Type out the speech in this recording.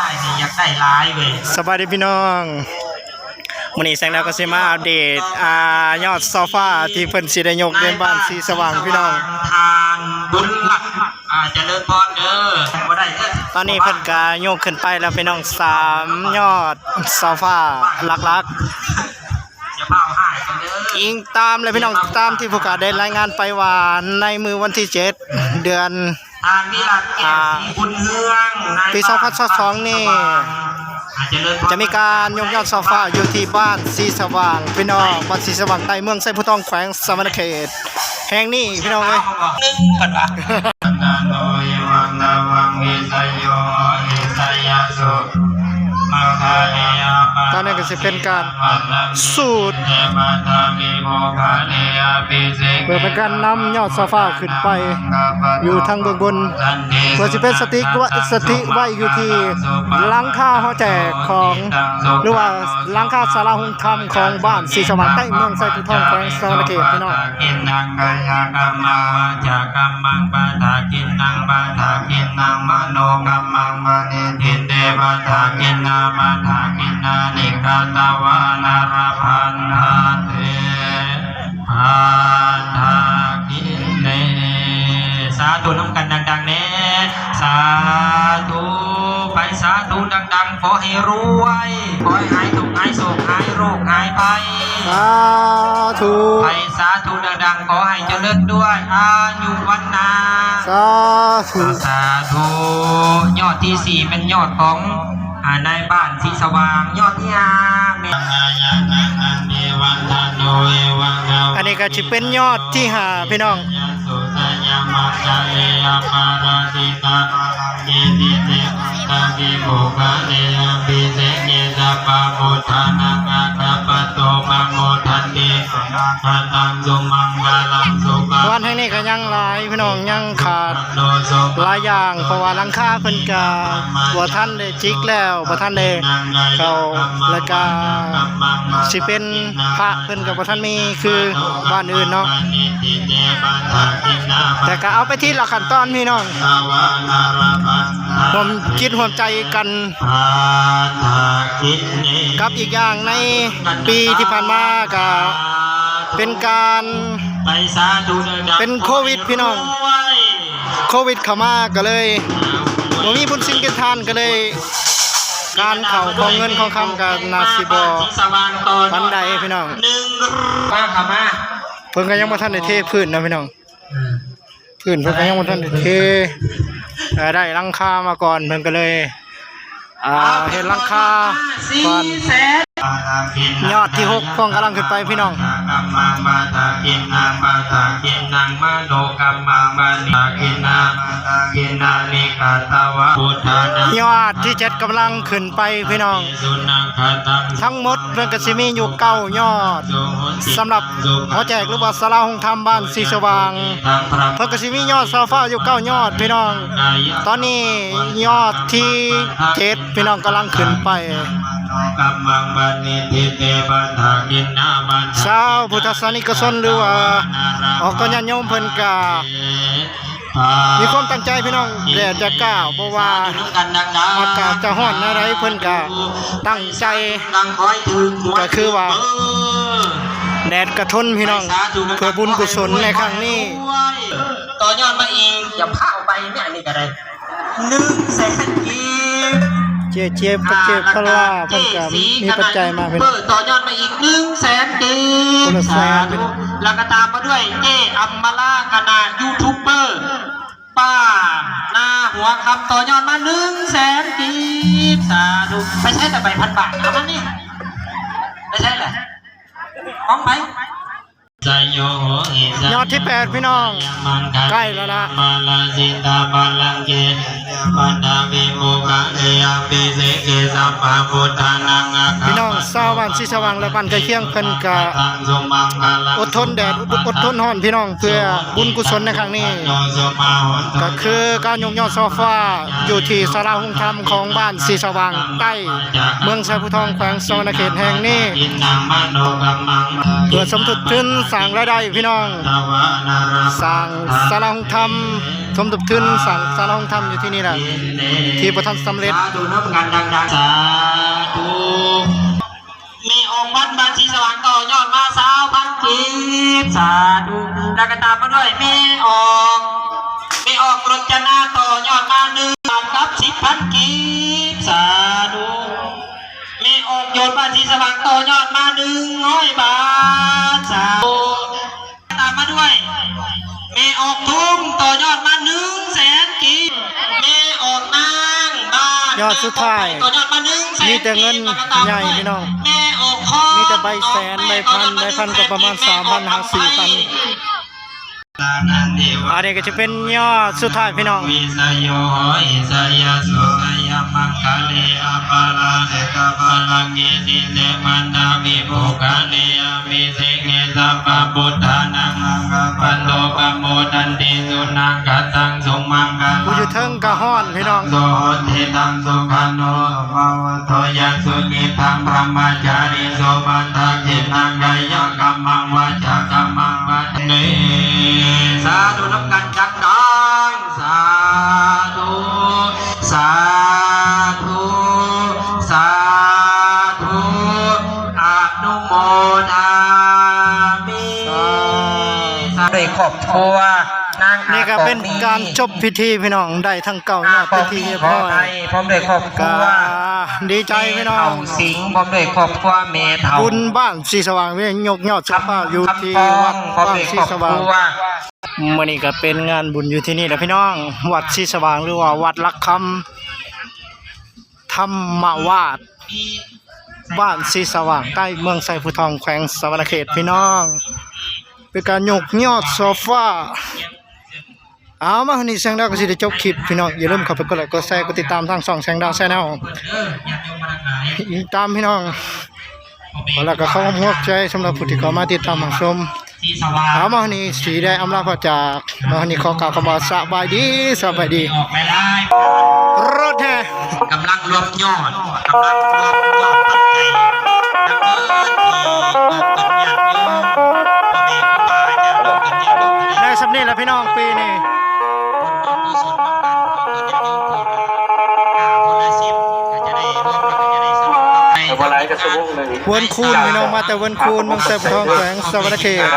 ได้นี่อยากได้หลายเว้ยสบายดีพี่น้องมื้อนี้แสงดาวก็สิมาอัปเดตอ่ายอดโซฟาที่เพิ่นสิได้ยกเล่นบ้านสีสว่างพี่น้อง ทานบุญหลักอ่าเจริญพรเด้อบ่ได้เด้อตอนนี้เพิ่นก็ยกขึ้นไปแล้วพี่น้องสามยอดโซฟาหลักอย่าเผาหายกันเด้อๆอิงตามเลยพี่น้องตามที่ผู้กาได้รายงานไปว่าในมือวันที่ 7 เดือน ทานวิรัตแก้วศรีบุญเฮืองนายปี2022นี่อ่าเจริญพรจะมีการยกยอดโซฟาอยู่ที่บ้านสีสว่างพี่น้องบ้านสีสว่างใต้เมืองไส้ผู้ทองแขวงสมณเขตแห่งนี้พี่น้องเอ้ยหนึ่งกันวะนาโนยวังนาวังวิสยโยอิสยาสุ ตอนนี้ก็จะเป็นการสูตรเพื่อเป็นการนำยอดโซฟาขึ้นไป อยู่ทางเบื้องบนเพื่อจะเป็นสติว่าสติไว้อยู่ที่ลังคาหอแจกของหรือว่าลังคาศาลาหุงธรรมของบ้านสีสว่างใต้เมืองไส้ผู้ทองแขวงสมณเขตพี่น้องกินนังกายกรรมาจากรรมังปะทากินนังปะทากินนังมโนกรรมังวะนิทินเดปะทากินนาปะทากินนานิกาตวานารพันธาเตพันธากินเนสาธุน้ำกันดังๆเน่สาธุไปสาธุดังๆขอให้รวยขอให้หายทุกข์หายโศกหายโรคหายไปสาธุไปสาธุดังๆขอให้เจริญด้วยอายุวันนาสาธุสาธุยอดที่สี่เป็นยอดของ อ่านบ้านสีสว่างยอดที่หาเมตตายานันนันเนวันทานุเอวังเาอันนี้ก็จะเป็นยอดที่หาพี่น้องยาสุสยามัจจาเปาราติตาเยติเตตาติโมกะเนยปิเสเกสัปปะโมทานังอาคาปะโตปะโมทันติทันตังสุมังกาลังสุปะ วันแห่งนี้ก็ยังหลายพี่น้องยังขาดหลายอย่างเพราะว่าหลังคาเพิ่นก็บ่ทันได้จิกแล้วบ่ทันได้เข้าแล้วก็สิเป็นพระเพิ่นก็บ่ทันมีคือบ้านอื่นเนาะแต่ก็เอาไปที่ละขั้นตอนพี่น้องผมคิดร่วมใจกันกับอีกอย่างในปีที่ผ่านมาก็เป็นการ ไปสาธุดังๆเป็นโควิดพี่น้อง โควิดเข้ามาก็เลยบ่มีบุญสิ้นกินทานก็เลย การเข้าของเงินของคำก็น่าสิบ่สว่างตอนปานใดพี่น้องหนึ่งมาเข้ามาเพิ่นก็ยังบ่ทันได้เทพื้นนะพี่น้องพื้นเพิ่นก็ยังบ่ทันได้เทเอ่อได้หลังคามาก่อนเพิ่นก็เลยอ่าเฮ็ดหลังคาก่อนแสน ยอดที่หกของกำลังขึ้นไปพี่น้องกัมมังบาทากินนางบาทากินนางมโนกัมมังบานิกินนากินนานิกาตวะพุทธานังยอดที่เจ็ดกำลังขึ้นไปพี่น้องสุนังคตังทั้งหมดเพิ่นก็สิมีอยู่เก้ายอดสำหรับหอแจกหรือว่าศาลาหงธรรมบ้านสีสว่างทางพระเพิ่นก็สิมียอดโซฟาอยู่เก้ายอดพี่น้องกายะตอนนี้ยอดที่เจ็ดพี่น้องกำลังขึ้นไป กัมมังบานิทิเตบาทากินนาบาทาชาวพุทธศาสนิกชนหรือว่าออกก็ญาติโยมเพิ่นก็มีความตั้งใจพี่น้องแต่จะกล่าวเพราะว่าอากาศจะร้อนอะไรเพิ่นก็ตั้งใจก็คือว่าแดดกระทนพี่น้องเพื่อบุญกุศลในครั้งนี้ต่อยอดมาอีกอย่าพาเอาไปเนี่อันนี้ก็ได้หนึ่งแสนกี เจเจพระเจพระลาเพิ่นก็มีปัจจัยมาพี่น้เปิองดต่อยอดมาอีกหนึ่งแสนกีคนบละแสสานธุแล้วก็ตามมาด้วยเออัมมาลากนายูทูบเบอร์ป้าหน้าหัวคำต่อยอดมาหนึ่งแสนกีบสาธุไม่ใช่แต่ใบพันบาทเอามันนี่ไม่ใช่แหละฟ้องไหมยอดที่แปดพี่น้อง ใกล้แล้วนะ พี่น้องชาวบ้านสีสว่างและบ้านใกล้เคียงเพิ่นก็อดทนแดดอดทนร้อนพี่น้องเพื่อบุญกุศลในครั้งนี้ ก็คือการยกยอดโซฟาอยู่ที่ศาลาหุงธรรมของบ้านสีสว่างใต้เมืองไชยพุทองแขวงสวรรณเขตแห่งนี้เพื่อสมทบทุนสร้างรายได้พี่น้องสร้างสาราหงธรรมสมทบทุนสร้างสาราหงธรรมอยู่ที่นี่แหละที่ประทันสำเร็จสาธุนับกันดังๆสาธุมีองค์วัดบานชีสว่างต่อยอดมาสาวพันกีสาธุดักกันตามมาด้วยมีออกมีออกรถจนาต่อยอดมาหนึ่งบาทครับสิบพันกีบสาธุมีออกโยนบานชีสว่างต่อยอดมาหนึ่งร้อยบาท ยอดสุดท้ายต่อยอดมาหนึ่งแสนมีแต่เงินใหญ่พี่น้องเมออกคอมีแต่ใบแสนใบพันใบพันก็ประมาณ3,000หา4,000อันนี้ก็จะเป็นยอดสุดท้ายพี่น้องวิสยโยอิสยสุขยมังคะเลอปาราเดกปาลังเกติเตมันดาวิภูกาเลอมิเสเก สัพพะพุทธานังอังกปันโตปะโมทันติสุนังกตังสุมังกากูอยู่เทิงกะฮ้อนพี่น้องโสติตังสุขันโนภาวะโตยันสุกิทังพระมัจจาริโสปันทังจิตนังกายกัมมังวาจากัมมังวัจเนสาธุนับกันดังดังๆสาธุสาธุสาธุอนุโมทา ครอบครัวนางนี่ก็เป็นการจบพิธีพี่น้องได้ทั้งเก่ายอดพิธีเรียบร้อยพร้อมด้วยครอบคก็รัวดีใจพี่น้องเฒ่าสิงห์พร้อมด้วยครอบครัวเมเฒ่าบุญบ้านสีสว่างเวียงยกยอดสุภาพอยู่ที่คำฟ้อวังดพร้อมบ้านด้วยสีครอบสคว่างรัวมื่อนี้ก็เป็นงานบุญอยู่ที่นี่แหละพี่น้อง วัดสีสว่างหรือว่าวัดลักคำธรรมวาดบ้านสีสว่างใต้เมืองไซฟูทองแขวงสวรรณเขตพี่น้อง เป็นการยกยอดโซฟาเอามาวันนี้แสงดาวก็สิได้จบคลิปพี่น้องอย่าลืมเข้าไปกดไลค์กดแชร์กดติดตามทางช่องแสงดาวแชนแนลตามพี่น้องขอแล้วก็เข้าหัวใจสำหรับผู้ที่เข้ามาติดตามชมเอามาวันนี้สีได้อำลาพระจากมาวันนี้ขอกล่าวคำว่าสบายดีสบายดีไม่ได้รถแห่กำลังรวมยอดกำลังรวม วันไหนก็สมุกหนึ่งวนคูนพี่น้องมาแต่เวนคูนเมืองไซบทองแขวงสวรรณเขต